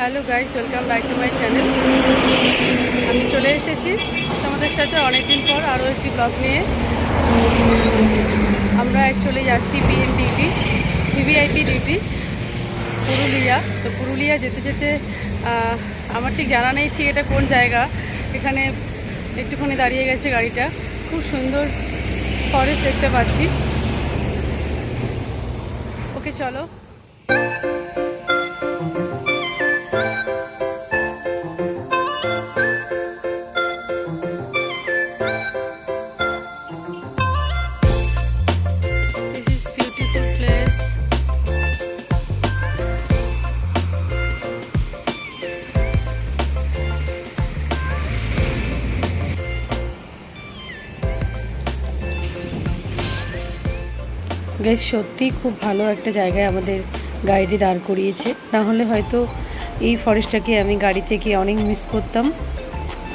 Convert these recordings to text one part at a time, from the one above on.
Hello guys, welcome back to my channel. আমি চলে এসেছি তোমাদের সাথে অনেকদিন পর আরও একটি ব্লগ নিয়ে। আমরা অ্যাকচুয়ালি যাচ্ছি BM duty VVIP duty Purulia. তো পুরুলিয়া যেতে যেতে আমার ঠিক জানা নেই ঠিক এটা কোন জায়গা। এখানে একটুখানি দাঁড়িয়ে গেছে গাড়িটা। খুব সুন্দর ফরেস্ট দেখতে পাচ্ছি। ওকে, চলো। গ্যাস সত্যি খুব ভালো একটা জায়গায় আমাদের গাড়িটি দাঁড় করিয়েছে। না হলে হয়তো এই ফরেস্টটাকে আমি গাড়ি থেকে অনেক মিস করতাম।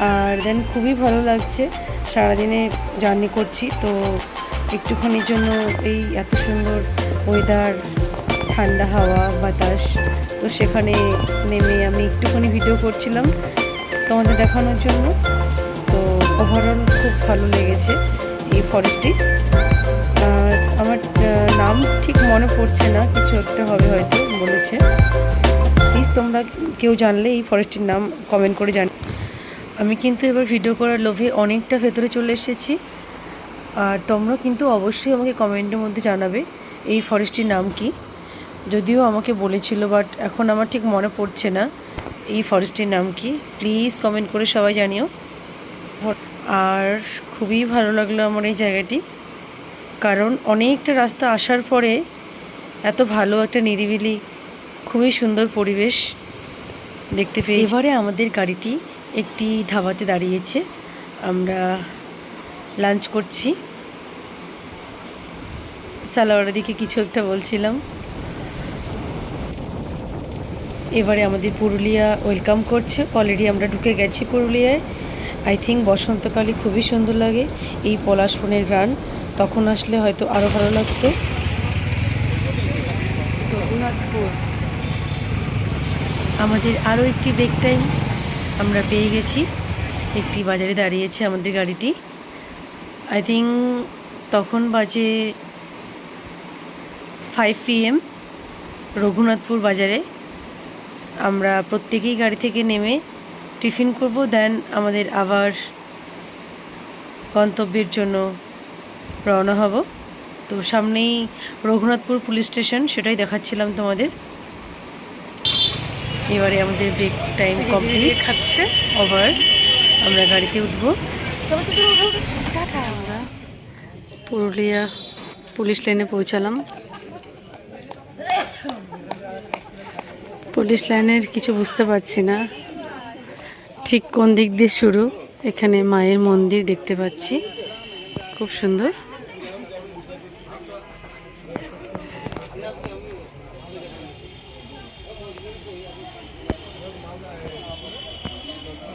আর দেন খুবই ভালো লাগছে। সারাদিনে জার্নি করছি, তো একটুখানির জন্য এই এত সুন্দর ওয়েদার ঠান্ডা হাওয়া, বাতাস, তো সেখানে নেমে আমি একটুখানি ভিডিও করছিলাম তোমাদের দেখানোর জন্য। তো ওভারঅল খুব ভালো লেগেছে এই ফরেস্টটি। আমার নাম ঠিক মনে পড়ছে না, কিছু একটা হবে হয়তো বলেছে। প্লিজ তোমরা কেউ জানলে এই ফরেস্টটির নাম কমেন্ট করে জান আমি কিন্তু এবার ভিডিও করার লোভে অনেকটা ভেতরে চলে এসেছি। আর তোমরা কিন্তু অবশ্যই আমাকে কমেন্টের মধ্যে জানাবে এই ফরেস্টটির নাম কি। যদিও আমাকে বলেছিল বাট এখন আমার ঠিক মনে পড়ছে না এই ফরেস্টটির নাম কি। প্লিজ কমেন্ট করে সবাই জানিও। আর খুবই ভালো লাগল আমার এই জায়গাটি। কারণ অনেকটা রাস্তা আসার পরে এত ভালো একটা নিরিবিলি, খুবই সুন্দর পরিবেশ দেখতে পেয়ে এবারে আমাদের গাড়িটি একটি ধাবাতে দাঁড়িয়েছে। আমরা লাঞ্চ করছি। সালোয়ারের দিকে কিছু একটা বলছিলাম। এবারে আমাদের পুরুলিয়া ওয়েলকাম করছে। অলরেডি আমরা ঢুকে গেছি পুরুলিয়ায়। আই থিঙ্ক বসন্তকালে খুবই সুন্দর লাগে। এই পলাশবনের গান তখন আসলে হয়তো আরও ভালো লাগতো। রঘুনাথপুর। আমাদের আরও একটি ব্রেক টাইম আমরা পেয়ে গেছি। একটি বাজারে দাঁড়িয়েছে আমাদের গাড়িটি। আই থিঙ্ক তখন বাজে ফাইভ পিএম রঘুনাথপুর বাজারে। আমরা প্রত্যেকেই গাড়ি থেকে নেমে টিফিন করব দেন আমাদের আবার গন্তব্যের জন্য রওনা হব। তো সামনেই রঘুনাথপুর পুলিশ স্টেশন সেটাই দেখাচ্ছিলাম তোমাদের। এবারে আমাদের ব্রেক টাইম কমপ্লিট খাচ্ছে ওভার আমরা গাড়িতে উঠবো। আমরা পুরুলিয়া পুলিশ লাইনে পৌঁছালাম। পুলিশ লাইনের কিছু বুঝতে পারছি না। ঠিক কোন দিক দিয়ে শুরু? এখানে মায়ের মন্দির দেখতে পাচ্ছি। খুব সুন্দর।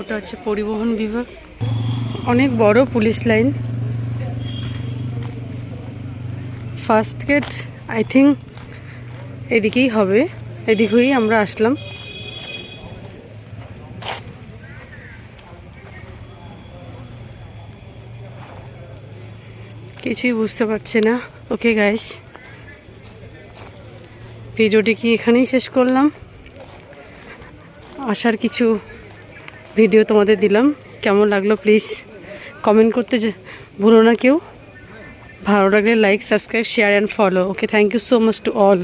ওটা হচ্ছে পরিবহন বিভাগ। অনেক বড় police line. First gate, I think, এদিকেই হবে। এদিক হয়েই আমরা আসলাম। কিছুই বুঝতে পারছে না। ওকে গাইস ভিডিওটি কি এখানেই শেষ করলাম। আসার কিছু ভিডিও তোমাদের দিলাম। কেমন লাগল প্লিজ কমেন্ট করতে ভুলো না কেউ। ভালো লাগলে like subscribe share and follow okay thank you so much to all